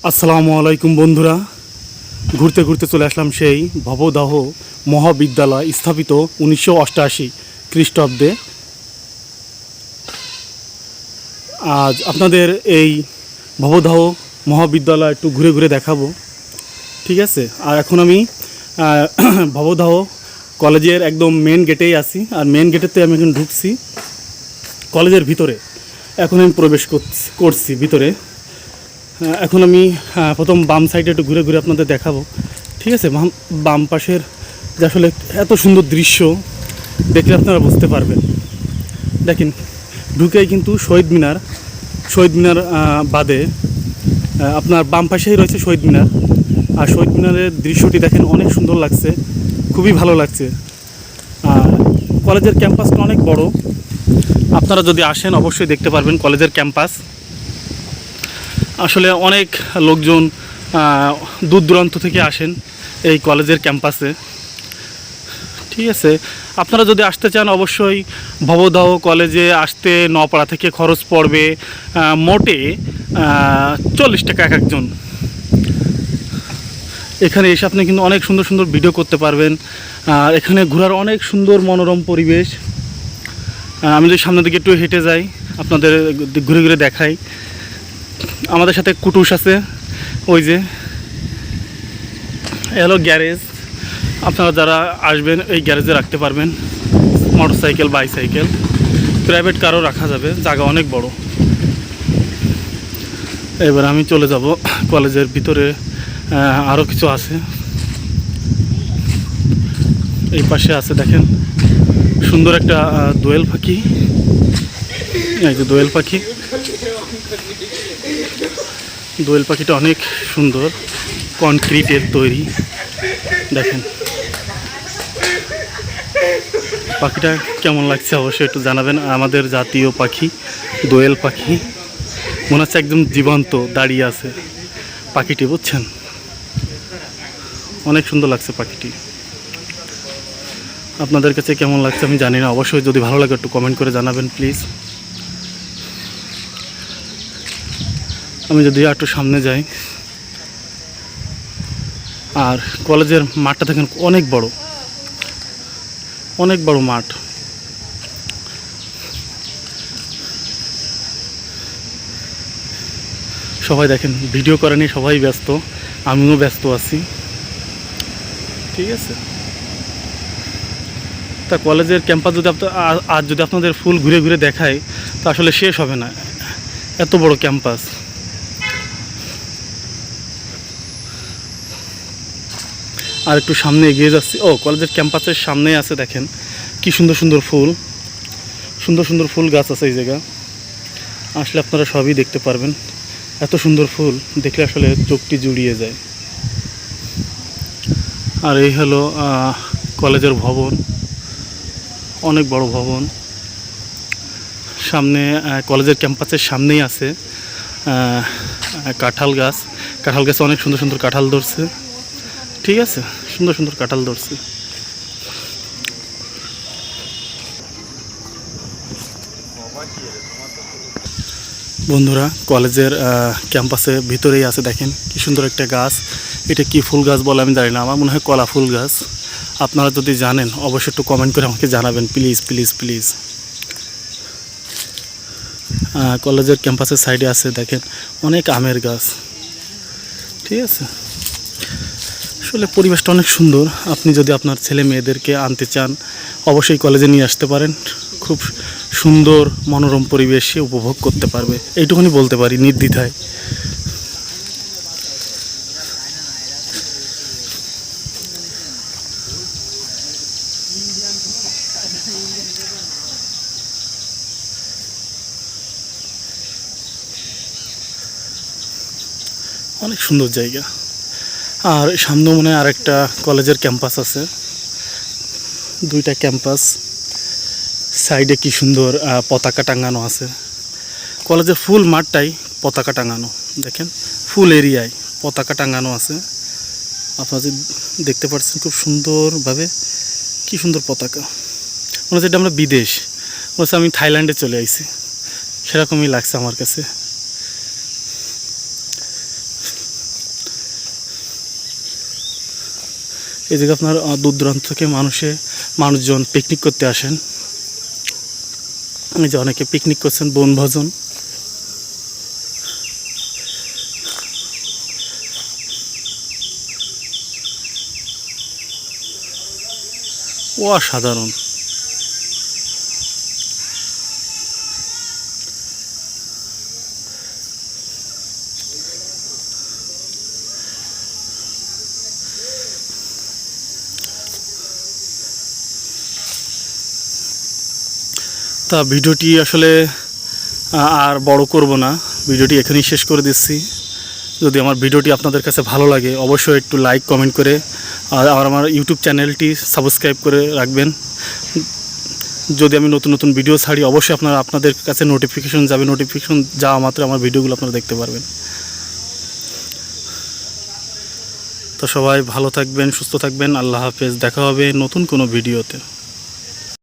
আসসালামু আলাইকুম বন্ধুরা। ঘুরতে ঘুরতে চলে আসলাম সেই ভবদাহ মহাবিদ্যালয় স্থাপিত উনিশশো অষ্টআশি খ্রিস্টাব্দে। আজ আপনাদের এই ভবদাহ মহাবিদ্যালয় একটু ঘুরে ঘুরে দেখাবো। ঠিক আছে? আর এখন আমি ভবদাহ কলেজের একদম মেন গেটেই আছি। আর মেন গেটেতে আমি এখন ঢুকছি কলেজের ভিতরে। এখন আমি প্রবেশ করছি ভিতরে। এখন আমি প্রথম বাম সাইডে একটু ঘুরে ঘুরে আপনাদের দেখাবো। ঠিক আছে? বাম বাম পাশের যে আসলে এত সুন্দর দৃশ্য, দেখলে আপনারা বুঝতে পারবেন। দেখেন, ঢুকেই কিন্তু শহীদ মিনার শহীদ মিনার বাদে আপনার বাম পাশেই রয়েছে শহীদ মিনার। আর শহীদ মিনারের দৃশ্যটি দেখেন অনেক সুন্দর লাগছে, খুবই ভালো লাগছে। আর কলেজের ক্যাম্পাসটা অনেক বড়। আপনারা যদি আসেন, অবশ্যই দেখতে পারবেন কলেজের ক্যাম্পাস। আসলে অনেক লোকজন দূর দূরান্ত থেকে আসেন এই কলেজের ক্যাম্পাসে। ঠিক আছে, আপনারা যদি আসতে চান, অবশ্যই ভবদাহ কলেজে আসতে নপাড়া থেকে খরচ পড়বে মোটে চল্লিশ টাকা এক একজন। এখানে এসে আপনি কিন্তু অনেক সুন্দর সুন্দর ভিডিও করতে পারবেন। আর এখানে ঘোরার অনেক সুন্দর মনোরম পরিবেশ। আমি যদি সামনের দিকে একটু হেঁটে যাই, আপনাদের ঘুরে ঘুরে দেখাই। আমাদের সাথে কুটুস আছে, ওই যে। হলো গ্যারেজ আপনারা যারা আসবেন, এই গ্যারেজে রাখতে পারবেন। মোটর সাইকেল বাইসাইকেল প্রাইভেট কারও রাখা যাবে, জায়গা অনেক বড়। এবার আমি চলে যাব কলেজের ভিতরে আরও কিছু আছে। এই পাশে আছে, দেখেন, সুন্দর একটা দোয়েল পাখি। এই যে দোয়েল পাখি। দোয়েল পাখিটা অনেক সুন্দর কনক্রিটের তৈরি। দেখেন। পাখিটা কেমন লাগছে অবশ্যই একটু জানাবেন। আমাদের জাতীয় পাখি, দোয়েল পাখি। মনে হচ্ছে একদম জীবন্ত দাঁড়িয়ে আছে পাখিটি, বুঝছেন? অনেক সুন্দর লাগছে পাখিটি। আপনাদের কাছে কেমন লাগছে আমি জানি না। অবশ্যই যদি ভালো লাগে একটু কমেন্ট করে জানাবেন প্লিজ আমি যদি একটু সামনে যাই, আর কলেজের মাঠটা দেখেন অনেক বড় অনেক বড় মাঠ। সবাই দেখেন, ভিডিও করে নিয়ে সবাই ব্যস্ত, আমিও ব্যস্ত আছি। ঠিক আছে? তা কলেজের ক্যাম্পাস যদি আজ যদি আপনাদের ফুল ঘুরে ঘুরে দেখায়, তা আসলে শেষ হবে না। এত বড় ক্যাম্পাস। আর একটু সামনে এগিয়ে যাচ্ছি। ও, কলেজের ক্যাম্পাসের সামনেই আছে, দেখেন। কি সুন্দর সুন্দর ফুল। সুন্দর সুন্দর ফুল গাছ আছে এই জায়গা আসলে আপনারা সবই দেখতে পারবেন। এত সুন্দর ফুল, দেখলে আসলে চোখটি জুড়িয়ে যায়। আর এই হলো কলেজের ভবন। অনেক বড় ভবন। সামনে কলেজের ক্যাম্পাসের সামনেই আছে কাঁঠাল গাছ। কাঁঠাল গাছে অনেক সুন্দর সুন্দর কাঁঠাল ধরছে। ঠিক আছে, সুন্দর সুন্দর কাঁঠাল ধরছে। বন্ধুরা, কলেজের ক্যাম্পাসে ভিতরেই আছে, দেখেন কি সুন্দর একটা গাছ। এটা কি ফুল গাছ বলে আমি জানি না, আমার মনে হয় কলা ফুল গাছ। আপনারা যদি জানেন, অবশ্যই একটু কমেন্ট করে আমাকে জানাবেন প্লিজ প্লিজ প্লিজ কলেজের ক্যাম্পাসের সাইডে আছে, দেখেন, অনেক আমের গাছ। ঠিক আছে? আসলে পরিবেশটা অনেক সুন্দর। আপনি যদি আপনার ছেলে মেয়েদেরকে আনতে চান, অবশ্যই কলেজে নিয়ে আসতে পারেন। খুব সুন্দর মনোরম পরিবেশে উপভোগ করতে পারবে। এইটুকুনি বলতে পারি নির্দ্বিধায়। অনেক সুন্দর জায়গা। আর সামনে মনে হয় আরেকটা কলেজের ক্যাম্পাস আছে। দুইটা ক্যাম্পাস। সাইডে কি সুন্দর পতাকা টাঙানো আছে। কলেজের ফুল মাঠটাই পতাকা টাঙানো, দেখেন? ফুল এরিয়ায় পতাকা টাঙানো আছে। আপনারা যে দেখতে পাচ্ছেন খুব সুন্দরভাবে কি সুন্দর পতাকা। মনে হচ্ছে এটা আমরা বিদেশ। মনে হচ্ছে আমি থাইল্যান্ডে চলে আইছি। সেরকমই লাগছে আমার কাছে। জায়গায় আপনার দূর দূরান্ত থেকে মানুষে, মানুষজন পিকনিক করতে আসেন। এই যে অনেকে পিকনিক করছেন, বনভোজন। অসাধারণ। তা ভিডিওটি আসলে আর বড় করব না। ভিডিওটি এখানেই শেষ করে দিচ্ছি। যদি আমার ভিডিওটি আপনাদের কাছে ভালো লাগে, অবশ্যই একটু লাইক কমেন্ট করে, আর আমার ইউটিউব চ্যানেলটি সাবস্ক্রাইব করে রাখবেন। যদি আমি নতুন নতুন ভিডিও ছাড়ি, অবশ্যই আপনারা, আপনাদের কাছে নোটিফিকেশন যাবে নোটিফিকেশন যাওয়া মাত্র আমার ভিডিওগুলো আপনারা দেখতে পারবেন। তো সবাই ভালো থাকবেন, সুস্থ থাকবেন, আল্লাহ হাফেজ। দেখা হবে নতুন কোনো ভিডিওতে